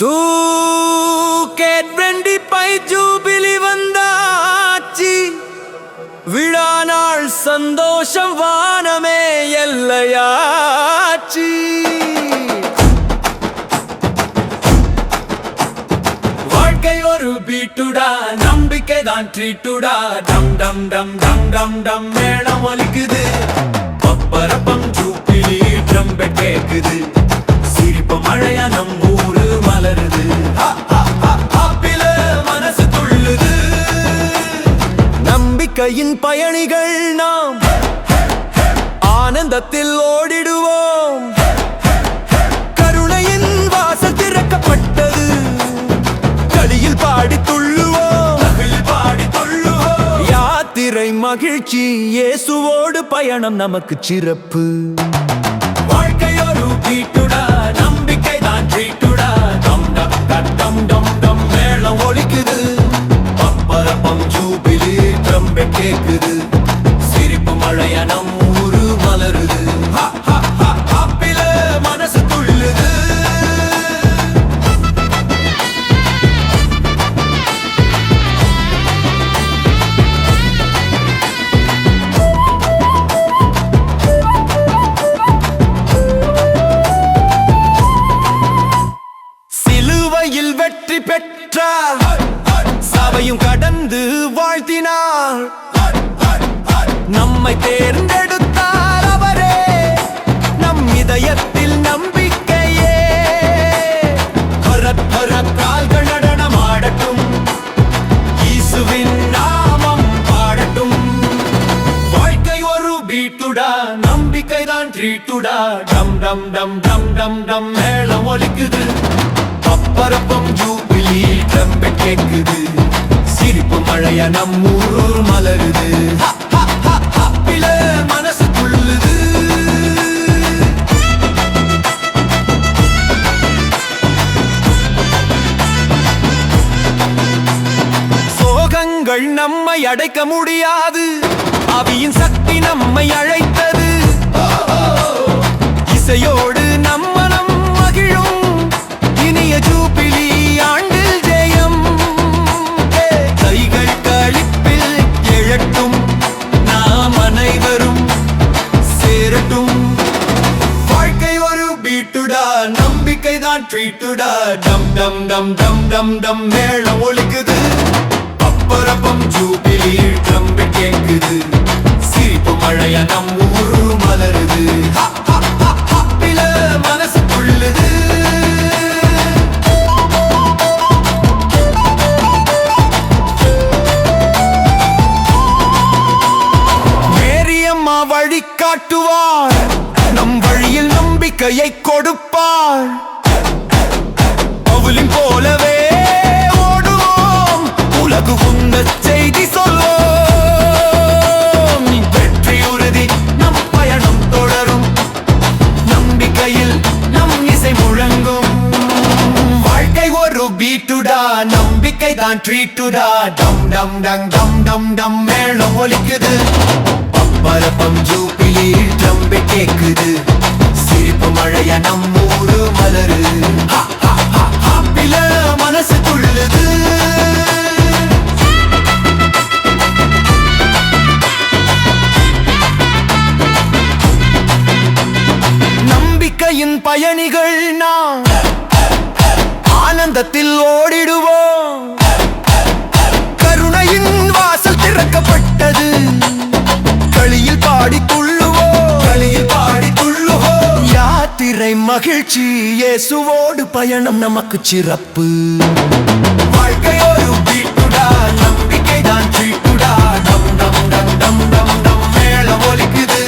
தூக்கேட் Wendy by jubilee வந்தாச்சி. விழா நாள் சந்தோஷம் வானமே எல்லையாச்சி. வாழ்க்கை ஒரு பீட்டுடா நம்பிக்கை தான் ட்ரீட்டுடா. டம் டம் டம் டம் டம் டம் மேளம் ஒலிக்குது. நம்பிக்கையின் பயணிகள் நாம் ஆனந்தத்தில் ஓடிடுவோம். கருணையின் வாசல் திறக்கப்பட்டது. களியில் பாடி துள்ளுவோம். பாடி துள்ளுவோம். யாத்திரை மகிழ்ச்சி இயேசுவோடு பயணம் நமக்கு சிறப்பு. பெற்றார் சபையும் கடந்து வாழ்த்தினார். நம்மை தேர்ந்தெடுத்தார் அவரே. நம் இதயத்தில் நம்பிக்கையே. பரப்பர கால்கள் நடனமாடட்டும். இயேசுவின் நாமம் பாடட்டும். வாழ்க்கை ஒரு பீட்டுடா நம்பிக்கை தான் ட்ரீட்டுடா. டம் டம் டம் டம் டம் டம் மேளம் ஒலிக்குது. பப்பரப்பம் ஜூபிலி ட்ரம்பெட் கேக்குது. சிரிப்பு மழைய நம் ஊர் மலருது. மனசு துள்ளுது. சோகங்கள் நம்மை அடைக்க முடியாது. அவியின் சக்தி நம்மை அழைத்தது. இசையோடு தான் ட்ரீட்டுடா டம் டம் டம் டம் டம் டம் மேளம் ஒழிக்குது பப்பரப்பம் ஜூபிலி ட்ரம்பு கேட்குது சிரிப்பு மழைய நம் ஊரு மலருது. மனசு துள்ளுது. மேரியம்மா வழி காட்டுவார் நம் வழியில் நம்பிக்கையை கொடுப்பார். பவுலின் போலவே ஓடுவோம். உலகு உந்த செய்தி சொல்வோம். வெற்றி உறுதி நம் பயணம் தொடரும். நம்பிக்கையில் நம் இசை முழங்கும். வாழ்க்கை ஒரு பீட்டுடா நம்பிக்கை தான் ட்ரீட்டுடா டம் டம் டம் டம் டம் டம் மேளம் ஒலிக்குது. பாதையின் பயணிகள் நாம். ஆனந்தத்தில் ஓடிடுவோம். கருணையின் வாசல் திறக்கப்பட்டது. களியில் பாடி துள்ளுவோம் களியில் பாடி துள்ளுவோம் யாத்திரை மகிழ்ச்சி இயேசுவோடு பயணம் நமக்கு சிறப்பு. வாழ்க்கையோடு ஒரு பீட்டுடா நம்பிக்கை தான் ஒலிக்குது.